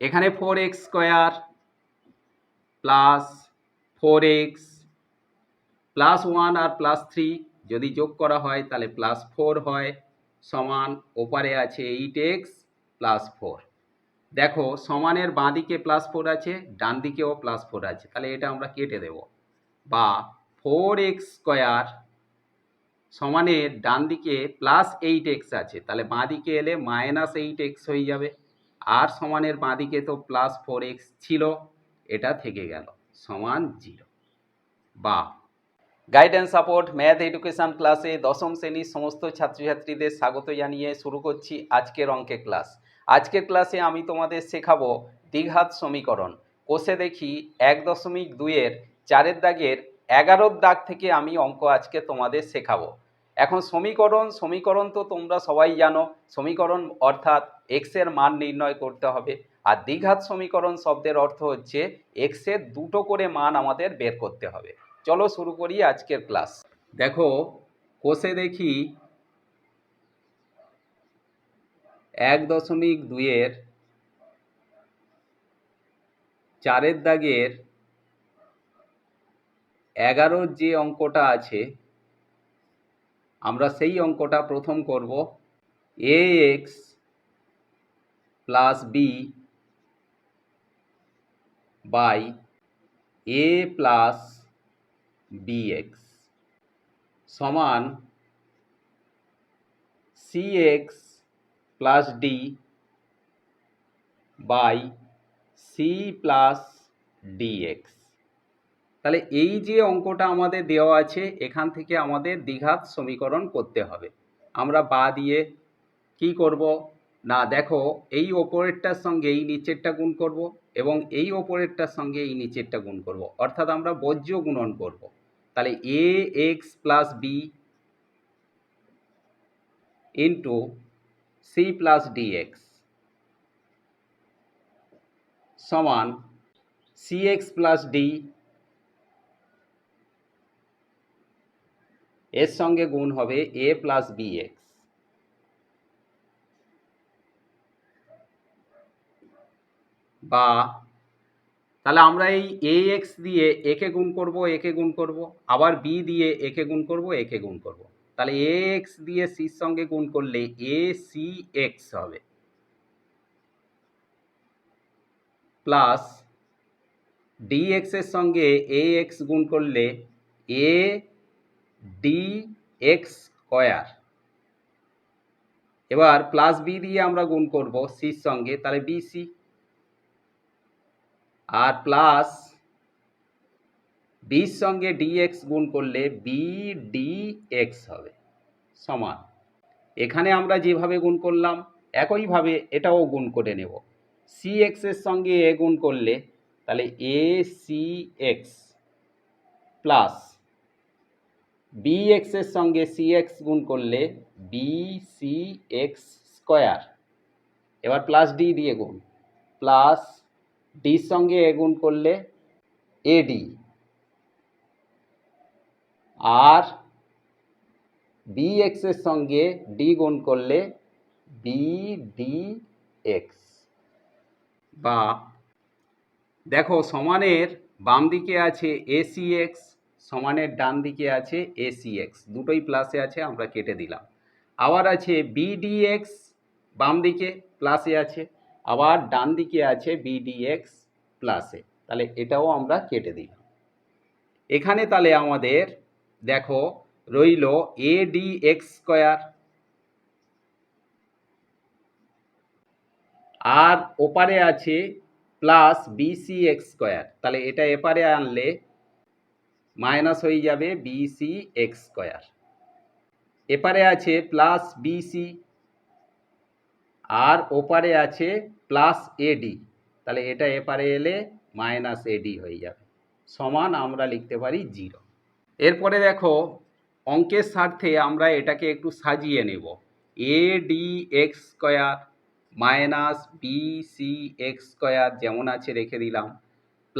এখানে four x square plus four x plus one আর plus three যদি যোগ করা হয়, তাহলে প্লাস ফোর হয়, সমান ওপারে আছে এইট এক্স প্লাস ফোর দেখো, সমানের বাঁ দিকে প্লাস ফোর আছে ডান দিকেও প্লাস ফোর আছে, তাহলে এটা আমরা কেটে দেব। বা ফোর এক্স স্কোয়ার সমানের ডান দিকে প্লাস এইট এক্স আছে, তাহলে বাঁ দিকে এলে মাইনাস এইট এক্স হয়ে যাবে। আর সমানের বাঁ দিকে তো প্লাস ফোর এক্স ছিল, এটা থেকে গেল, সমান জিরো বা গাইডেন্স সাপোর্ট ম্যাথ এডুকেশন ক্লাসে দশম শ্রেণির সমস্ত ছাত্রছাত্রীদের স্বাগত জানিয়ে শুরু করছি আজকের অঙ্কের ক্লাস আজকের ক্লাসে আমি তোমাদের শেখাবো দ্বিঘাত সমীকরণ। কোষে দেখি এক দশমিক দুইয়ের চারের দাগের এগারোর দাগ থেকে আমি অঙ্ক আজকে তোমাদের শেখাবো। এখন সমীকরণ সমীকরণ তো তোমরা সবাই জানো। সমীকরণ অর্থাৎ এক্সের মান নির্ণয় করতে হবে। আর দ্বিঘাত সমীকরণ শব্দের অর্থ হচ্ছে এক্সের দুটো করে মান আমাদের বের করতে হবে। চলো শুরু করি আজকের ক্লাস। দেখো, কোষে দেখি এক দশমিক দুইয়ের চারের দাগের এগারোর যে অঙ্কটা আছে আমরা সেই অঙ্কটা প্রথম করব। A x plus b by a plus b x সমান c x plus d by c plus dx তাহলে এই যে অঙ্কটা আমাদের দেওয়া আছে, এখান থেকে আমাদের দ্বিঘাত সমীকরণ করতে হবে। আমরা বা দিয়ে কি করব? না, দেখো, এই ওপরেরটার সঙ্গে এই নিচেরটা গুণ করব এবং এই ওপরেরটার সঙ্গে এই নিচেরটা গুণ করব। অর্থাৎ আমরা বজ্র গুণন করব। তাহলে a x plus b into c plus dx সমান সি এক্স প্লাস ডি এর সঙ্গে গুণ হবে এ প্লাস বি এক্স বা তাহলে আমরা এই এ এক্স দিয়ে একে গুণ করব একে গুণ করব, আবার বি দিয়ে একে গুণ করব একে গুণ করব। তাহলে এ এক্স দিয়ে সির সঙ্গে গুণ করলে এ সি এক্স হবে। প্লাস ডি এক্সের সঙ্গে এ এক্স গুণ করলে এ ডি এক্স স্কোয়ার এবার প্লাস বি দিয়ে আমরা গুণ করব সির সঙ্গে, তাহলে বিসি আর প্লাস বির সঙ্গে ডিএক্স গুণ করলে বি ডি এক্স হবে, সমান। এখানে আমরা যেভাবে গুণ করলাম, একইভাবে এটাও গুণ করে নেব। সি এক্সের সঙ্গে এ গুণ করলে, তাহলে a c x plus b এক্সের সঙ্গে সি এক্স গুণ করলে বি সি এক্স স্কোয়ার এবার প্লাস ডি দিয়ে গুণ। প্লাস ডির সঙ্গে এ গুণ করলে এডি আর বি এক্সের সঙ্গে ডি গুণ করলে বি ডি এক্স বা দেখো সমানের বাম দিকে আছে এসি এক্স সমানের ডান দিকে আছে এসি এক্স দুটোই প্লাসে আছে, আমরা কেটে দিলাম। আবার আছে বিডিএক্স বাম দিকে প্লাসে আছে। আবার ডান দিকে আছে বিডিএক্স প্লাসে তাহলে এটাও আমরা কেটে দিলাম। এখানে তাহলে আমাদের, দেখো, রইল এ ডি এক্স স্কোয়ার আর ওপারে আছে প্লাস বিসি এক্স স্কোয়ার তাহলে এটা এপারে আনলে মাইনাস হয়ে যাবে বিসি এক্স স্কোয়ার এপারে আছে প্লাস বিসি আর ওপারে আছে প্লাস এডি তাহলে এটা এপারে এলে মাইনাস এডি হয়ে যাবে। সমান আমরা লিখতে পারি জিরো এরপরে দেখো, অঙ্কের স্বার্থে আমরা এটাকে একটু সাজিয়ে নেব। A d x square minus b c x square যেমন আছে রেখে দিলাম।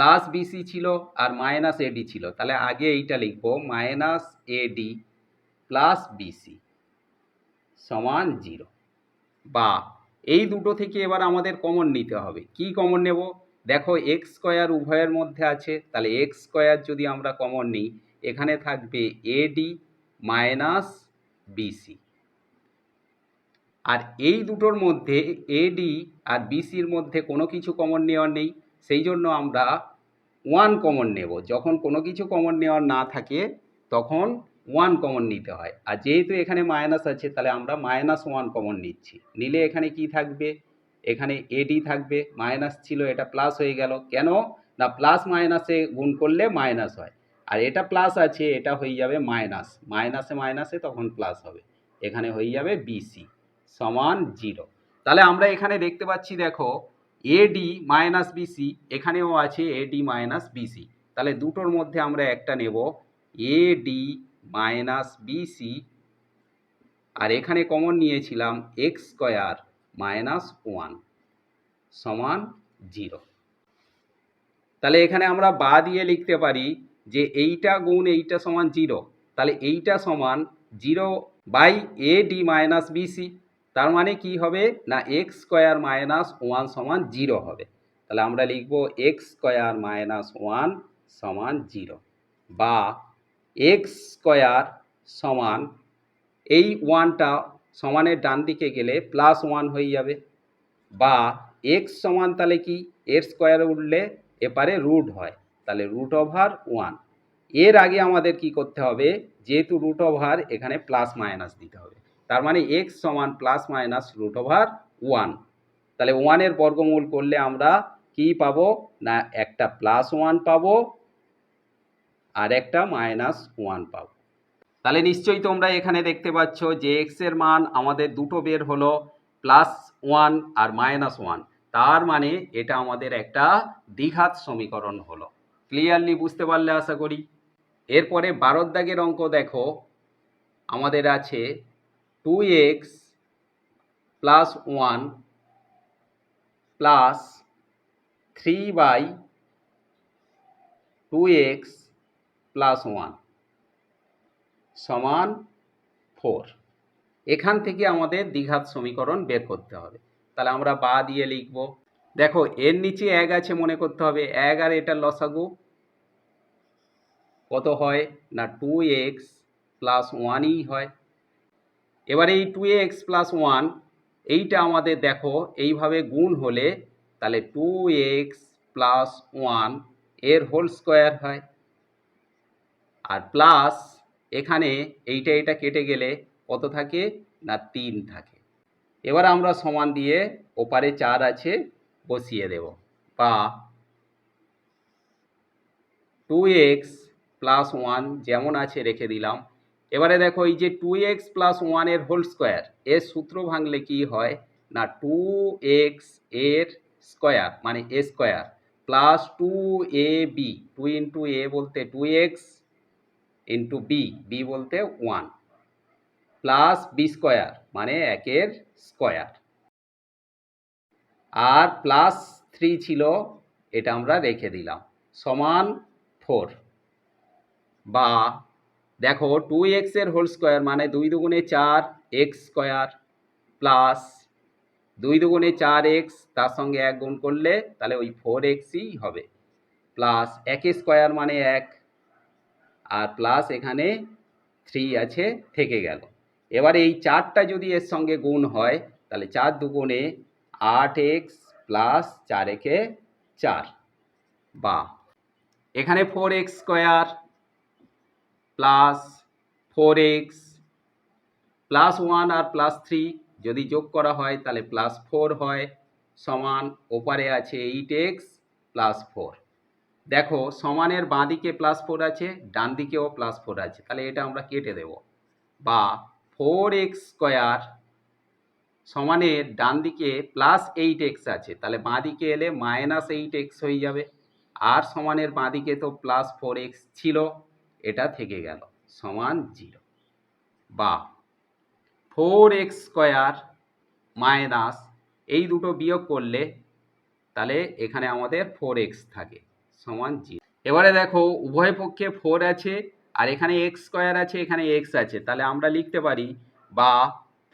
প্লাস বিসি ছিল আর মাইনাস এডি ছিল। তাহলে আগে এইটা লিখব মাইনাস এডি প্লাস বিসি সমান জিরো বা এই দুটো থেকে এবার আমাদের কমন নিতে হবে। কি কমন নেব? দেখো এক্স স্কোয়ার উভয়ের মধ্যে আছে, তাহলে এক্স স্কোয়ার যদি আমরা কমন নিই, এখানে থাকবে এডি মাইনাস বিসি আর এই দুটোর মধ্যে এডি আর বিসির মধ্যে কোনো কিছু কমন নেওয়ার নেই। সেই জন্য আমরা ওয়ান কমন নেব। যখন কোনো কিছু কমন নেওয়ার না থাকে, তখন ওয়ান কমন নিতে হয়। আর যেহেতু এখানে মাইনাস আছে, তাহলে আমরা মাইনাস ওয়ান কমন নিচ্ছি। নিলে এখানে কি থাকবে? এখানে এডি থাকবে। মাইনাস ছিল, এটা প্লাস হয়ে গেল। কেন? না প্লাস মাইনাসে গুণ করলে মাইনাস হয়। আর এটা প্লাস আছে, এটা হয়ে যাবে মাইনাস মাইনাসে মাইনাসে তখন প্লাস হবে। এখানে হয়ে যাবে বিসি সমান জিরো তাহলে আমরা এখানে দেখতে পাচ্ছি, দেখো এডি মাইনাস বিসি এখানেও আছে এডি মাইনাস বিসি তাহলে দুটোর মধ্যে আমরা একটা নেব এডি মাইনাস বিসি আর এখানে কমন নিয়েছিলাম এক্স স্কোয়ার মাইনাস ওয়ান সমান জিরো তাহলে এখানে আমরা বা দিয়ে লিখতে পারি যে এইটা গুণ এইটা সমান জিরো তাহলে এইটা সমান zero by a d minus bc তার মানে কি হবে? না এক্স স্কোয়ার মাইনাস ওয়ান সমান জিরো হবে। তাহলে আমরা লিখব এক্স স্কোয়ার মাইনাস ওয়ান সমান জিরো বা এক্স স্কোয়ার সমান এই ওয়ানটা সমানের ডান দিকে গেলে প্লাস ওয়ান হয়ে যাবে। বা এক্স সমান তাহলে কি? এর স্কোয়ারে উঠলে এপারে রুট হয়। তাহলে রুট ওভার ওয়ানের আগে আমাদের কি করতে হবে? যেহেতু রুট ওভার এখানে প্লাস মাইনাস দিতে হবে। তার মানে এক্স সমান plus minus root over one তাহলে ওয়ানের বর্গমূল করলে আমরা কি পাবো? না, একটা প্লাস ওয়ান পাবো আর একটা মাইনাস ওয়ান পাবো। তাহলে নিশ্চয়ই তোমরা এখানে দেখতে পাচ্ছ যে এক্সের মান আমাদের দুটো বের হলো প্লাস ওয়ান আর মাইনাস ওয়ান তার মানে এটা আমাদের একটা দ্বিঘাত সমীকরণ হলো। ক্লিয়ারলি বুঝতে পারলে আশা করি। এরপরে বারোর দাগের অঙ্ক দেখো। আমাদের আছে two x plus one plus three by two x plus one সমান ফোর এখান থেকে আমাদের দ্বিঘাত সমীকরণ বের করতে হবে। তাহলে আমরা বা দিয়ে লিখব। দেখো, এর নিচে এক আছে মনে করতে হবে। এক আর এটার লসাগু। কত হয়? না টু এক্স প্লাস ওয়ানই হয়। এবারে এই টু এক্স প্লাস ওয়ান এইটা আমাদের দেখো, এইভাবে গুণ হলে তাহলে টু এক্স প্লাস ওয়ানের হোল স্কোয়ার হয়। আর প্লাস এখানে এইটা এটা কেটে গেলে কত থাকে না তিন থাকে। এবার আমরা সমান দিয়ে ওপারে চার আছে বসিয়ে দেব। বা টু এক্স প্লাস ওয়ান যেমন আছে রেখে দিলাম। এবারে দেখো এই যে টু এক্স প্লাস ওয়ানের হোল স্কোয়ার এর সূত্র ভাঙলে কি হয়? না টু এক্সের স্কোয়ার মানে a square plus two a b two into a বলতে two x into b b বলতে ওয়ান প্লাস বি স্কোয়ার মানে একের স্কোয়ার আর প্লাস থ্রি ছিল, এটা আমরা রেখে দিলাম, সমান ফোর বা দেখো টু এক্সের হোল স্কোয়ার মানে দুই দুগুণে চার এক্স স্কোয়ার প্লাস দুই দুগুণে চার এক্স তার সঙ্গে এক গুণ করলে তাহলে ওই ফোর এক্সই হবে। প্লাস এক স্কোয়ার মানে এক, আর প্লাস এখানে থ্রি আছে, থেকে গেল। এবার এই চারটা যদি এর সঙ্গে গুণ হয়, তাহলে চার দুগুণে আট এক্স প্লাস চার একে চার বা এখানে four x square plus four x plus one আর প্লাস থ্রি যদি যোগ করা হয়, তাহলে প্লাস ফোর হয়, সমান ওপারে আছে এইট এক্স প্লাস ফোর দেখো, সমানের বাঁ দিকে প্লাস ফোর আছে ডান দিকেও প্লাস ফোর আছে। তাহলে এটা আমরা কেটে দেব। বা ফোর এক্স স্কোয়ার সমানের ডান দিকে প্লাস এইট এক্স আছে, তাহলে বাঁ দিকে এলে মাইনাস এইট এক্স হয়ে যাবে। আর সমানের বাঁ দিকে তো প্লাস ফোর এক্স ছিল। এটা থেকে গেল, সমান জিরো। বা ফোর এক্স স্কোয়ার মাইনাস এই দুটো বিয়োগ করলে তাহলে এখানে আমাদের ফোর এক্স থাকে, সমান জিরো। এবারে দেখো, উভয় পক্ষে ফোর আছে আর এখানে এক্স স্কোয়ার আছে, এখানে এক্স আছে। তাহলে আমরা লিখতে পারি, বা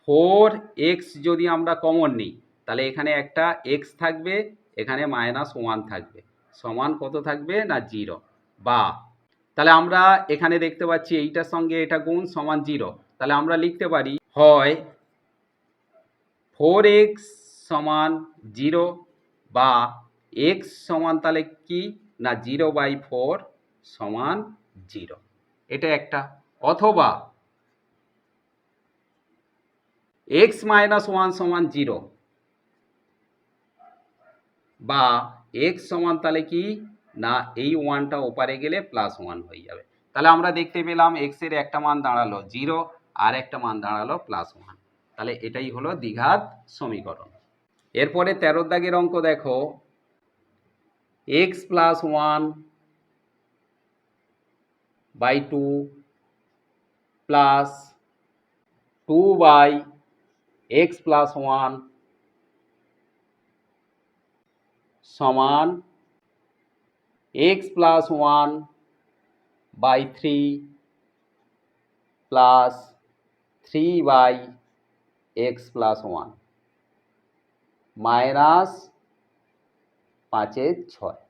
ফোর এক্স যদি আমরা কমন নিই, তাহলে এখানে একটা এক্স থাকবে, এখানে মাইনাস ওয়ান থাকবে। সমান কত থাকবে না জিরো? বা তাহলে আমরা এখানে দেখতে পাচ্ছি এইটার সঙ্গে এটা গুণ সমান জিরো। তাহলে আমরা লিখতে পারি, হয় ফোর এক্স সমান জিরো বা এক্স সমান তাহলে কি? না, জিরো বাই ফোর সমান জিরো। এটা একটা। অথবা এক্স মাইনাস ওয়ান সমান জিরো বা এক্স সমান তাহলে কি? না, এই ওয়ানটা ওপারে গেলে প্লাস ওয়ান হয়ে যাবে। তাহলে আমরা দেখতে পেলাম এক্সের একটা মান দাঁড়াল জিরো আর একটা মান দাঁড়াল প্লাস ওয়ান তাহলে এটাই হলো দ্বিঘাত সমীকরণ। এরপরে তেরো দাগের অঙ্ক দেখো। X plus one by two plus two by x plus one সমান x plus one by three plus three by x plus one minus পাঁচের ছয়।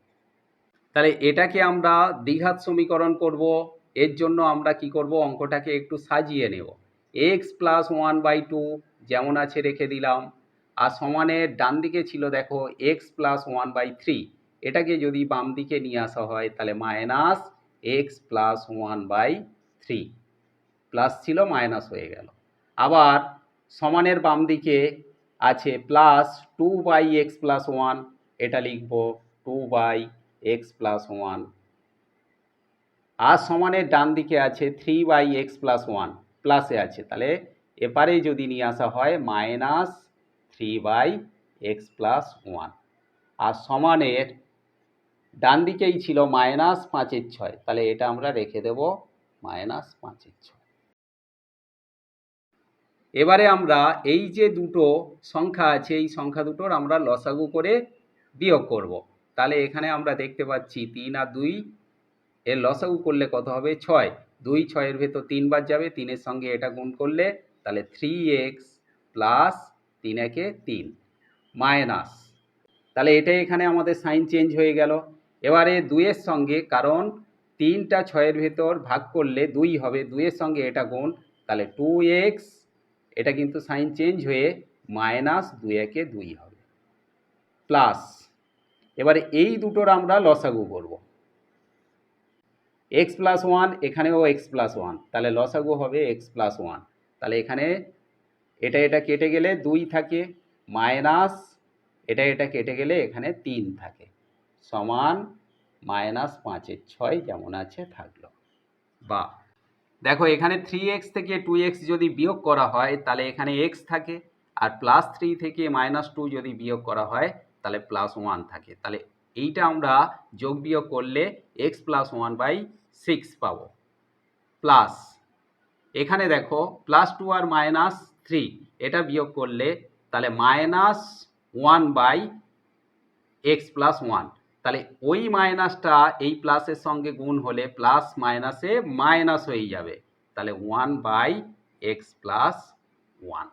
তাহলে এটাকে আমরা দ্বিঘাত সমীকরণ করব। এর জন্য আমরা কি করব? অঙ্কটাকে একটু সাজিয়ে নেব। X plus one by two যেমন আছে রেখে দিলাম। আর সমানের ডান দিকে ছিল দেখো x plus one by three এটাকে যদি বাম দিকে নিয়ে আসা হয়, তাহলে minus x plus one by three plus ছিল মাইনাস হয়ে গেল। আবার সমানের বাম দিকে আছে plus two by x plus one এটা লিখব two by x plus one আর সমানের ডান দিকে আছে three by x plus one প্লাসে আছে। তাহলে এপারে যদি নিয়ে আসা হয় minus three by x plus one আর সমানের ডান দিকেই ছিল মাইনাস পাঁচের ছয়। তাহলে এটা আমরা রেখে দেব মাইনাস পাঁচের ছয়। এবারে আমরা এই যে দুটো সংখ্যা আছে, এই সংখ্যা দুটোর আমরা লসাগু করে বিয়োগ করব। তাহলে এখানে আমরা দেখতে পাচ্ছি তিন আর দুই, এর লসাগু করলে কত হবে? ছয়। দুই ছয়ের ভেতর তিনবার যাবে, তিনের সঙ্গে এটা গুণ করলে তাহলে থ্রি এক্স প্লাস তিন একে তিন, মাইনাস। তাহলে এটাই এখানে আমাদের সাইন চেঞ্জ হয়ে গেল। এবারে দুইয়ের সঙ্গে, কারণ তিনটা ছয়ের ভেতর ভাগ করলে দুই হবে, দুইয়ের সঙ্গে এটা গুণ, তাহলে টু এক্স এটা কিন্তু সাইন চেঞ্জ হয়ে মাইনাস দুই একে দুই হবে। প্লাস, এবারে এই দুটোর আমরা লসাগু করব। এক্স প্লাস ওয়ান এখানেও এক্স প্লাস ওয়ান তাহলে লসাগু হবে এক্স প্লাস ওয়ান তাহলে এখানে এটা এটা কেটে গেলে দুই থাকে, মাইনাস এটা এটা কেটে গেলে এখানে তিন থাকে। সমান মাইনাস পাঁচের ছয় যেমন আছে থাকল। বা দেখো এখানে থ্রি এক্স থেকে টু এক্স যদি বিয়োগ করা হয়, তাহলে এখানে এক্স থাকে আর প্লাস থ্রি থেকে মাইনাস টু যদি বিয়োগ করা হয়, তাহলে প্লাস ওয়ান থাকে। তাহলে এইটা আমরা যোগ বিয়োগ করলে x plus one by six পাবো। প্লাস এখানে দেখো প্লাস টু আর মাইনাস থ্রি এটা বিয়োগ করলে তাহলে minus one by x plus one তাহলে ওই মাইনাসটা এই প্লাসের সঙ্গে গুণ হলে প্লাস মাইনাসে মাইনাস হয়ে যাবে। তাহলে one by x plus one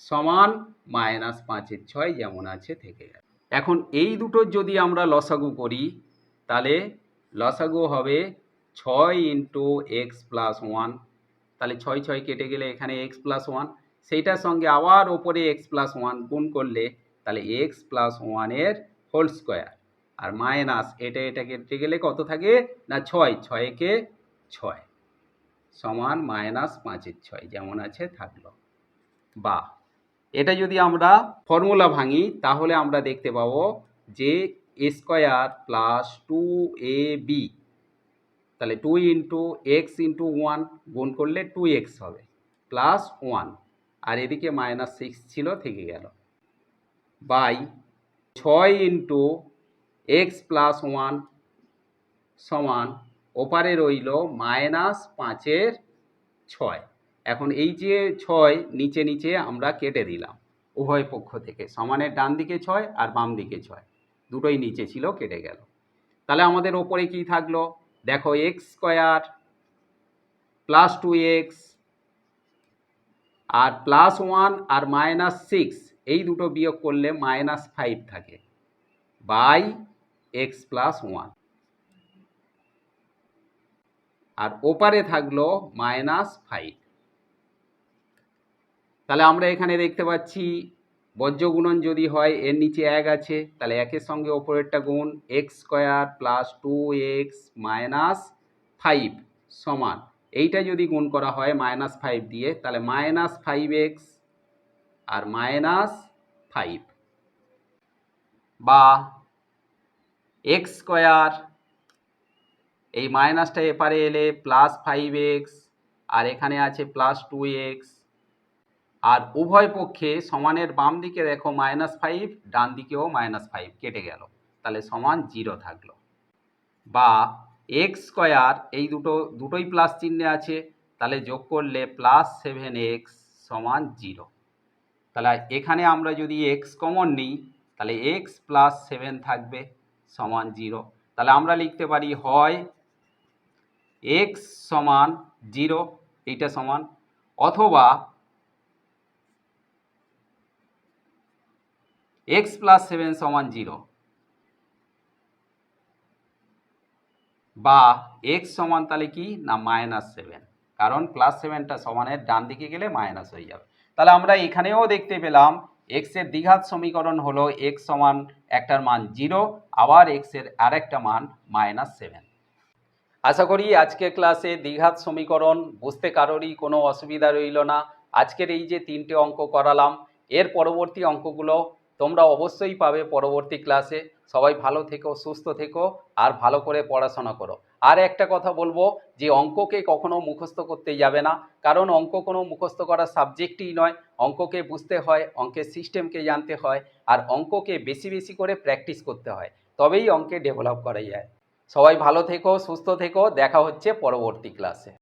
সমান মাইনাস পাঁচের ছয় যেমন আছে থেকে যাবে এখন এই দুটোর যদি আমরা লসাগু করি, তাহলে লসাগু হবে ছয় ইন্টু এক্স প্লাস ওয়ান। তাহলে ছয় ছয় কেটে গেলে এখানে এক্স প্লাস ওয়ান। সেইটার সঙ্গে আবার ওপরে এক্স প্লাস ওয়ান গুণ করলে তাহলে এক্স প্লাস ওয়ানের হোল স্কোয়ার। আর মাইনাস এটা এটা কেটে গেলে কত থাকে? না, ছয়, ছয়কে ছয়। সমান মাইনাস পাঁচের ছয়, যেমন আছে থাকল। বা, এটা যদি আমরা ফর্মুলা ভাঙি, তাহলে আমরা দেখতে পাবো যে a square plus two a b, তাহলে two into x into one গুণ করলে টু এক্স হবে, প্লাস ওয়ান। আর এদিকে মাইনাস সিক্স ছিল, থেকে গেল। বাই, ছয় ইন্টু এক্স প্লাস ওয়ান সমান ওপারে রইল মাইনাস পাঁচের ছয়। এখন এই যে ছয় নিচে নিচে আমরা কেটে দিলাম উভয় পক্ষ থেকে, সমানের ডান দিকে ছয় আর বাম দিকে ছয়। দুটোই নিচে ছিল, কেটে গেল। তাহলে আমাদের ওপরে কি থাকল? দেখো x square plus two x আর প্লাস ওয়ান আর মাইনাস সিক্স, এই দুটো বিয়োগ করলে মাইনাস ফাইভ থাকে। বাই এক্স প্লাস ওয়ান আর ওপারে থাকল মাইনাস ফাইভ তাহলে আমরা এখানে দেখতে পাচ্ছি বজ্র যদি হয় এর নিচে এক আছে, তাহলে একের সঙ্গে ওপরেরটা গুণ x square plus two x minus five সমান। এইটা যদি গুণ করা হয় মাইনাস ফাইভ দিয়ে, তাহলে মাইনাস ফাইভ এক্স আর মাইনাস ফাইভ বা এক্স স্কোয়ার এই মাইনাসটা এপারে এলে প্লাস ফাইভ এক্স আর এখানে আছে প্লাস টু এক্স আর উভয় পক্ষে সমানের বাম দিকে দেখো মাইনাস ফাইভ ডান দিকেও মাইনাস ফাইভ কেটে গেল। তাহলে সমান জিরো থাকল। বা এক্স স্কোয়ার এই দুটো, দুটোই প্লাস চিহ্নে আছে, তাহলে যোগ করলে প্লাস সেভেন এক্স সমান জিরো তাহলে এখানে আমরা যদি এক্স কমন নিই, তাহলে এক্স প্লাস সেভেন থাকবে। সমান জিরো। তাহলে আমরা লিখতে পারি হয় এক্স সমান জিরো, এইটা সমান, অথবা এক্স প্লাস সেভেন সমান জিরো। বা এক্স সমান তাহলে কি? না মাইনাস সেভেন কারণ প্লাস সেভেনটা সমানের ডান দিকে গেলে মাইনাস হয়ে যাবে। তাহলে আমরা এখানেও দেখতে পেলাম এক্সের দ্বিঘাত সমীকরণ হলো এক্স সমান একটার মান জিরো, আবার এক্সের আরেকটা মান মাইনাস সেভেন। আশা করি আজকের ক্লাসে দ্বিঘাত সমীকরণ বুঝতে কারোরই কোনো অসুবিধা রইল না। আজকের এই যে তিনটে অঙ্ক করালাম, এর পরবর্তী অঙ্কগুলো তোমরা অবশ্যই পাবে পরবর্তী ক্লাসে সবাই ভালো থেকো, সুস্থ থেকো, আর ভালো করে পড়াশোনা করো। আর একটা কথা বলব যে অঙ্ককে কখনো মুখস্থ করতে যাবে না। কারণ অঙ্ক কোনো মুখস্থ করার সাবজেক্টই নয়। অঙ্ককে বুঝতে হয়, অঙ্কের সিস্টেমকে জানতে হয় আর অঙ্ককে বেশি বেশি করে প্র্যাকটিস করতে হয়। তবেই অঙ্কে ডেভেলপ করা যায়। সবাই ভালো থেকো, সুস্থ থেকো। দেখা হচ্ছে পরবর্তী ক্লাসে।